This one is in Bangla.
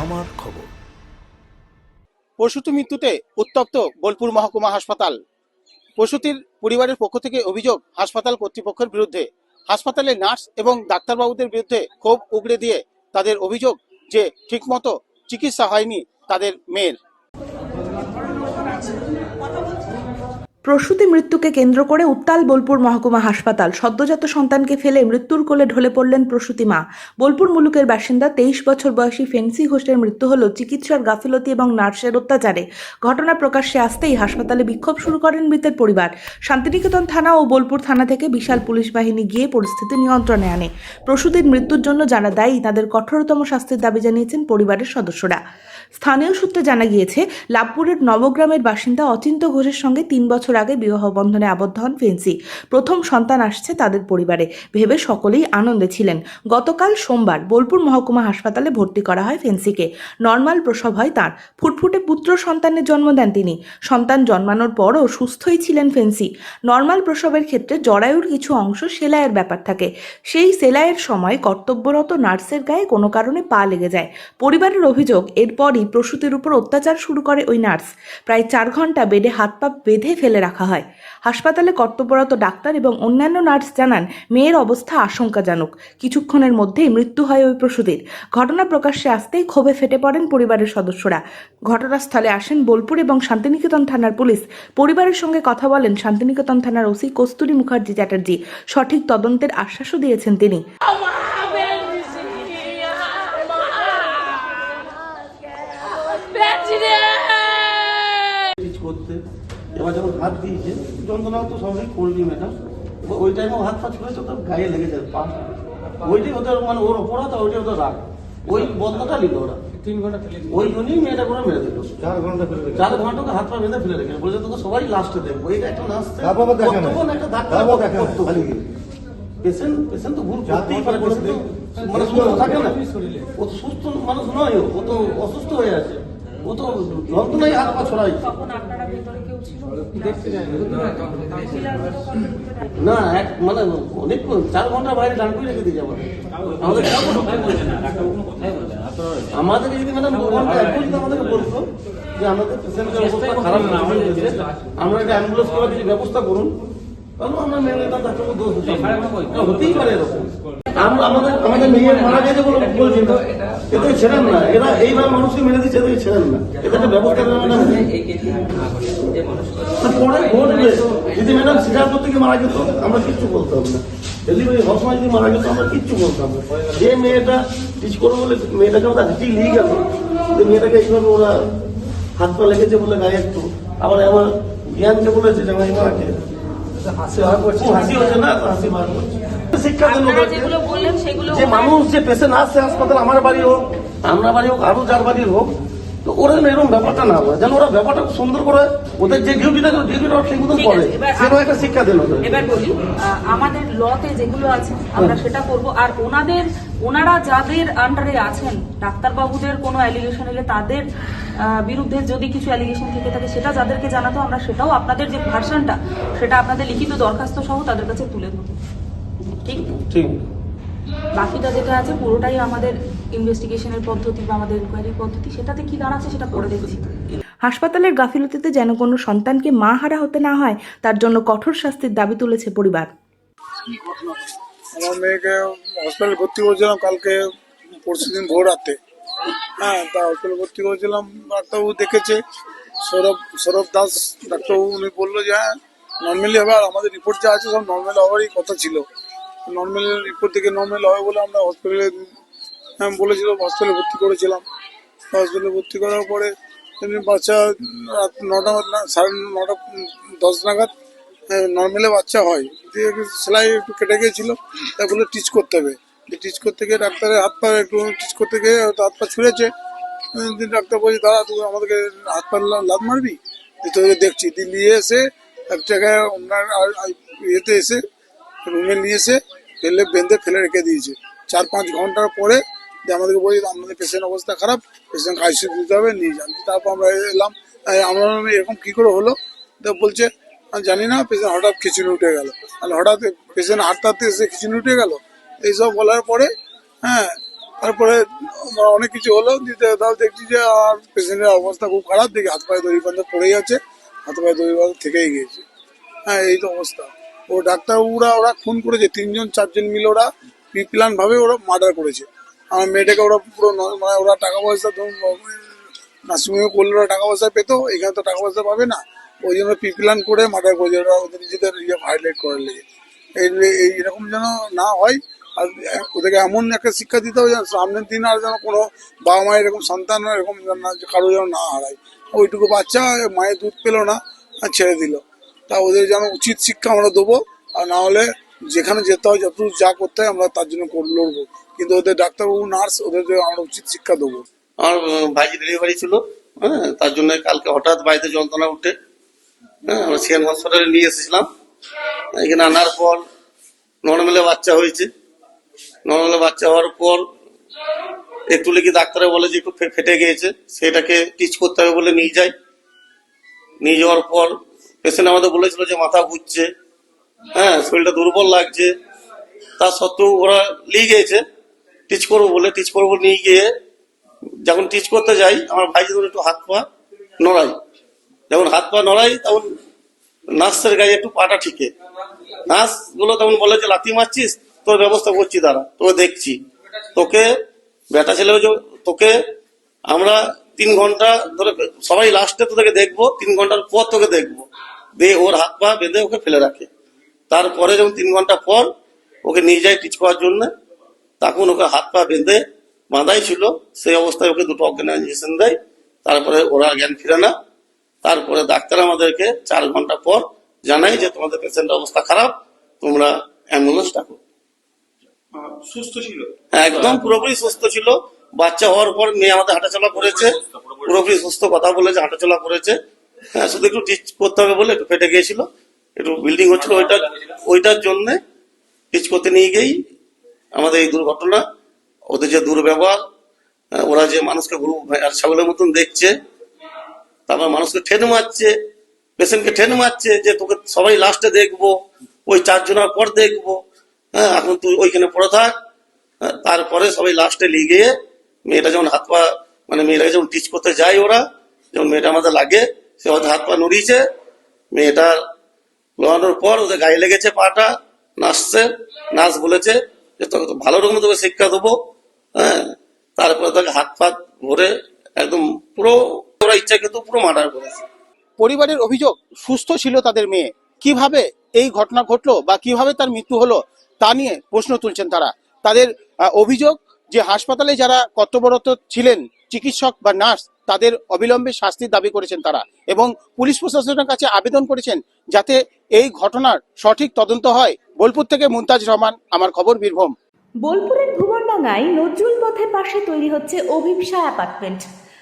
আমার খবর। প্রসূতি মৃত্যুতে উত্তপ্ত বোলপুর মহকুমা হাসপাতাল। প্রসূতির পরিবারের পক্ষ থেকে অভিযোগ, হাসপাতাল কর্তৃপক্ষের বিরুদ্ধে। হাসপাতালে নার্স এবং ডাক্তারবাবুদের বিরুদ্ধে ক্ষোভ উগড়ে দিয়ে তাদের অভিযোগ যে ঠিকমতো চিকিৎসা হয়নি তাদের মেয়ের। প্রসূতি মৃত্যুকে কেন্দ্র করে উত্তাল বোলপুর মহকুমা হাসপাতাল। সদ্যজাত সন্তানকে ফেলে মৃত্যুর কোলে ঢলে পড়লেন প্রসূতি মা। বোলপুর মুলুকের বাসিন্দা, তেইশ বছর বয়সী ফেন্সি ঘোষের মৃত্যু হল চিকিৎসার গাফিলতি এবং নার্সের অত্যাচারে। ঘটনা প্রকাশ্যে আসতেই হাসপাতালে বিক্ষোভ শুরু করেন মৃতের পরিবার। শান্তিনিকেতন থানা ও বোলপুর থানা থেকে বিশাল পুলিশ বাহিনী গিয়ে পরিস্থিতি নিয়ন্ত্রণে আনে। প্রসূতির মৃত্যুর জন্য যারা দায়ী, তাদের কঠোরতম শাস্তির দাবি জানিয়েছেন পরিবারের সদস্যরা। স্থানীয় সূত্রে জানা গিয়েছে, লাভপুরের নবগ্রামের বাসিন্দা অচিন্ত ঘোষের সঙ্গে তিন বছর আগে বিবাহ বন্ধনে আবদ্ধ হন ফেন্সি। প্রথম সন্তান আসছে তাদের পরিবারে। ভেবে সকলেই আনন্দে ছিলেন। গতকাল সোমবার বোলপুর মহকুমা হাসপাতালে ভর্তি করা হয় ফেন্সিকে। নর্মাল প্রসব হয় তার। ফুটফুটে পুত্র সন্তানের জন্ম দেন তিনি। সন্তান জন্মানোর পরও সুস্থই ছিলেন ফেন্সি। নর্মাল প্রসবের ক্ষেত্রে জরায়ুর কিছু অংশ সেলাইয়ের ব্যাপার থাকে। সেই সেলাইয়ের সময় কর্তব্যরত নার্সের গায়ে কোনো কারণে পা লেগে যায়। পরিবারের অভিযোগ, এরপরই প্রসূতির উপর অত্যাচার শুরু করে ওই নার্স। প্রায় চার ঘণ্টা বেডে হাত পা বেঁধে ফেলে রাখা হয়। হাসপাতালে কর্তব্যরত ডাক্তার এবং অন্যান্য নার্স জানান, মেয়ের অবস্থা আশঙ্কাজনক। কিছুক্ষণের মধ্যেই মৃত্যু হয় ওই প্রসূতির ঘটনা প্রকাশ্যে আসতেই ক্ষোভে ফেটে পড়েন পরিবারের সদস্যরা। ঘটনাস্থলে আসেন বোলপুর এবং শান্তিনিকেতন থানার পুলিশ। পরিবারের সঙ্গে কথা বলেন শান্তিনিকেতন থানার ওসি কস্তুরী মুখার্জি চ্যাটার্জি। সঠিক তদন্তের আশ্বাসও দিয়েছেন তিনি। হাত দিয়েছে। যন্ত্রণা তো সবাই করলি ম্যাডাম ওই টাইমে হাত পা ছুঁড়েছে তো গায়ে লেগে যায় পা ওইটাই ওদের মানে ওর অপরাধ ওইটাই ওদের রাগ। ওই বদলাটা নিল ওরা। তিন ঘণ্টা ওই জন্যই মেয়েটা করে মেরে দিল। চার ঘণ্টা চার ঘণ্টা ওকে হাত পা বেঁধে ফেলে বলেছে তোকে সবাই লাস্টে দেখব। একটা ডাক্তার পেশেন্ট পেশেন্ট তো ভুল করতেই পারে মানে সুস্থ থাকে না। ও তো সুস্থ মানুষ নয় ও। ও তো অসুস্থ হয়ে আছে। ও তো যন্ত্রণাই হাত পা ছড়াই না, এক মানে অনেক চার ঘণ্টা বাইরে দাঁড় করে রেখে দিয়ে যাব আমাদের আমাদের যদি ম্যাডাম দু বলতো যে আমাদের পেশেন্টের অবস্থা খারাপ না। আমরা একটা অ্যাম্বুলেন্স করার কিছু ব্যবস্থা করুন। আমরা মেনে নিতাম ডাক্তারকে দোষ হতেই পারে এরকম আমরা আমাদের আমাদের মেয়ে মারা গেছে বলে না। এদেরকে ছেড়েন না। এরা এইভাবে মানুষকে দিচ্ছে এদেরকে ছেড়েন না। এদেরকে ব্যবস্থা করেন না না, পরে ঘটবে যদি ম্যাডাম স্বীকার করতে গিয়ে মারা যেত আমরা কিচ্ছু বলতাম না। ডেলিভারি হওয়ার সময় যদি মারা যেত আমরা কিচ্ছু বলতাম না। যে মেয়েটা টিচ করব বলে মেয়েটাকে ওরা হাঁটি নিয়ে গেল যে মেয়েটাকে এইভাবে ওরা হাত পা লেগেছে বলে গায়ে একটু। আবার আমার জ্ঞানকে বলেছে যে আমি যে মানুষ যে পেশেন্ট আসছে হাসপাতাল আমার বাড়ি হোক আমরা বাড়ি হোক আরও যার বাড়ির হোক তো ওরা যেন এরকম ব্যাপারটা না হয়। যেন ওরা ব্যাপারটা সুন্দর করে ওদের যে ডিউটিটা ডিউটিটা ঠিক মতন করে সেরকম একটা শিক্ষা দিল এবার বলি আহ, আমাদের লতে যেগুলো আছে আমরা সেটা করব আর ওনাদের ওনারা যাদের আন্ডারে আছেন ডাক্তারবাবুদের কোনো অ্যালিগেশন এলে তাদের বিরুদ্ধে যদি কিছু অ্যালিগেশন থেকে থাকে সেটা যাদেরকে জানাতো আমরা সেটাও আপনাদের যে ভার্সনটা সেটা আপনাদের লিখিত দরখাস্ত সহ তাদের কাছে তুলে ধরবো। ঠিক? ঠিক। বাকিটা যেটা আছে পুরোটাই আমাদের ইনভেস্টিগেশনের পদ্ধতি বা আমাদের ইনকোয়ারির পদ্ধতি সেটাতে কি দাঁড়াচ্ছে সেটা করে দেখছি। হাসপাতালের গাফিলতিতে যেন কোনো সন্তানকে মা হারা হতে না হয় তার জন্য কঠোর শাস্তির দাবি তুলেছে পরিবার। আমার মেয়েকে হসপিটালে ভর্তি করেছিলাম কালকে, পরশু দিন ভোর রাতে। হ্যাঁ তা হসপিটালে ভর্তি করেছিলাম, ডাক্তারবাবু দেখেছে। সৌরভ সৌরভ দাস ডাক্তারবাবু, উনি বলল যে হ্যাঁ নর্মালি হবে আর আমাদের রিপোর্ট যা আছে সব নর্মাল হওয়ারই কথা ছিল। নর্মাল রিপোর্ট থেকে নর্মাল হবে বলে আমরা হসপিটালে হ্যাঁ বলেছিল হসপিটালে ভর্তি করেছিলাম। হসপিটালে ভর্তি করার পরে, এমনি বাচ্চা রাত নটা, সাড়ে নটা, দশ নাগাদ নর্মালে বাচ্চা হয়। সেলাই একটু কেটে গিয়েছিল, তাই বলে টিচ করতে হবে। টিচ করতে গিয়ে ডাক্তারের হাত পা একটু টিচ করতে গিয়ে হাত পা ছুঁড়েছে। ডাক্তার বলছে দাদা তুই আমাদেরকে হাত পা লা- লাত মারবি? তোকে দেখছি। দিয়ে নিয়ে এসে এক জায়গায় ওনার ইয়েতে এসে রুমে নিয়ে এসে ফেলে, বেঁধে ফেলে রেখে দিয়েছে। চার পাঁচ ঘণ্টার পরে দিয়ে আমাদেরকে বলি আমাদের পেশেন্ট অবস্থা খারাপ পেশেন্ট আইসিউ দিতে হবে, নিয়ে যান। তারপর আমরা এলাম। আমরা এরকম কী করে হলো? বলছে আমি জানি না পেশেন্ট হঠাৎ খিচুনি উঠে গেল। তাহলে হঠাৎ পেশেন্ট হাঁটতে এসে খিচুনি উঠে গেল? এইসব বলার পরে হ্যাঁ তারপরে অনেক কিছু হলো, দিতে তাও দেখছি যে আর পেশেন্টের অবস্থা খুব খারাপ, দেখি হাত পায়ে দড়ি বান্ধব পড়েই আছে হাত পায়ে দড়ি বান্ধব থেকেই গিয়েছে। হ্যাঁ এই তো অবস্থা। ও ডাক্তারবাবুরা, ওরা খুন করেছে, তিনজন, চারজন মিলে ওরা প্রিপ্লান ভাবে ওরা মার্ডার করেছে। আমার মেয়েটাকে ওরা পুরো মানে ওরা টাকা পয়সা নার্সিংহোমে করলে ওরা টাকা পয়সা পেতো, এখানে তো টাকা পয়সা পাবে না। ওই জন্য প্রিপ্লান করে মার্ডার করেছে ওরা ওদের নিজেদের ইয়ে হাইলাইট করার লেগে এই এই এরকম যেন না হয়, আর ওদেরকে এমন একটা শিক্ষা দিতে হবে যেন সামনের দিন আর যেন কোনো বাবা মায়ের এরকম সন্তান এরকম না, কারও যেন না হারায়। ওইটুকু বাচ্চা মায়ের দুধ পেল না, আর ছেড়ে দিল। তা ওদের যেন উচিত শিক্ষা আমরা দেবো, আর না হলে যেখানে যেতে হয় যত যা করতে হয় আমরা তার জন্য কর- লড়বো। কিন্তু ওদের ডাক্তারবাবু, নার্স, ওদের আমরা উচিত শিক্ষা দেবো। আমার ভাইজি ডেলিভারি ছিল হ্যাঁ তার জন্য কালকে হঠাৎ বাড়িতে যন্ত্রণা উঠে হ্যাঁ আমরা সিএন হসপিটালে নিয়ে এসেছিলাম। এখানে আনার পর নর্মালে বাচ্চা হয়েছে। নর্মালে বাচ্চা হওয়ার পর একটু লেগে ডাক্তারে বলে যে একটু ফেটে গিয়েছে, সেটাকে টিচ করতে হবে বলে নিয়ে যাই নিয়ে যাওয়ার পর পেশেন্ট আমাদের বলেছিল যে মাথা ঘুরছে। হ্যাঁ শরীরটা দুর্বল লাগছে। তা সত্ত্বেও ওরা নিয়ে গিয়েছে। টিচ করব বলে টিচ করব নিয়ে গিয়ে যখন টিচ করতে যাই, আমার ভাই যখন একটু হাত পা নড়াই। যখন হাত পা নড়াই, তখন নার্সের গায়ে একটু পাটা ঠিকে। নার্সগুলো তখন বলে যে, লাথি মারছিস? তোর ব্যবস্থা করছি, দাঁড়া, তোকে দেখছি। তোকে, বেটা ছেলে তোকে আমরা তিন ঘণ্টা ধরে, সবাই লাস্টে তোদেরকে দেখব, তিন ঘণ্টার পর তোকে দেখব। দিয়ে ওর হাত পা বেঁধে ওকে ফেলে রাখে। তারপরে যখন তিন ঘণ্টা পর ওকে নিয়ে যায় টিচ করার জন্য, তখন ওকে হাত পা বেঁধে বাঁধাই ছিল। সেই অবস্থায় ওকে দুটো অজ্ঞান ইঞ্জেকশন দেয়। তারপরে ওরা জ্ঞান ফিরে না। তারপরে ডাক্তার আমাদেরকে চার ঘণ্টা পর জানাই যে তোমাদের পেশেন্টের অবস্থা খারাপ তোমরা অ্যাম্বুলেন্স ডাকো। সুস্থ ছিল? হ্যাঁ, একদম পুরোপুরি সুস্থ ছিল। বাচ্চা হওয়ার পর মেয়ে আমাদের হাঁটাচলা করেছে। পুরোপুরি সুস্থ কথা বলেছে হাঁটাচলা করেছে। হ্যাঁ শুধু একটু টিচ করতে হবে বলে একটু ফেটে গিয়েছিল। একটু বিল্ডিং হচ্ছিল ওইটা ওইটার জন্য টিচ করতে নিয়ে গিয়েই আমাদের এই দুর্ঘটনা ওদের যে দুর্ব্যবহার ওরা যে মানুষকে গরু আর ছাগলের মতন দেখছে তারপর মানুষকে ঠেন মারছে পেশেন্টকে ঠেন মারছে যে তোকে সবাই লাস্টে দেখব ওই চারজনের পর দেখব হ্যাঁ এখন তুই ওইখানে পড়ে থাক হ্যাঁ, তারপরে সবাই লাস্টে গিয়ে মেয়েটা যখন হাত পা মানে মেয়েটাকে যখন টিচ করতে যায় ওরা যখন মেয়েটা আমাদের লাগে সে হয়তো হাত পা নড়িয়েছে মেয়েটা লোহানোর পর ওদের গায়ে লেগেছে পাটা নাচছে নাচ বলেছে যে তোকে তো ভালো রকম তোকে শিক্ষা দেবো হ্যাঁ তারপরে তাকে হাত পা ভরে একদম পুরো ওরা ইচ্ছা কিন্তু পুরো মার্ডার করেছে। পরিবারের অভিযোগ সুস্থ ছিল তাদের মেয়ে। কীভাবে এই ঘটনা ঘটলো বা কীভাবে তার মৃত্যু হলো তা নিয়ে প্রশ্ন তুলছেন তারা। তাদের অভিযোগ যে হাসপাতালে যারা কর্তব্যরত ছিলেন চিকিৎসক বা নার্স তাদের অবিলম্বে শাস্তির দাবি করেছেন তারা এবং পুলিশ প্রশাসনের কাছে আবেদন করেছেন যাতে এই ঘটনার সঠিক তদন্ত হয়। বোলপুর থেকে মুমতাজ রহমান আমার খবর বীরভূম। বোলপুরের ভুবনডাঙ্গায় নজরুল পথের পাশে তৈরি হচ্ছে অভিপসা অ্যাপার্টমেন্ট।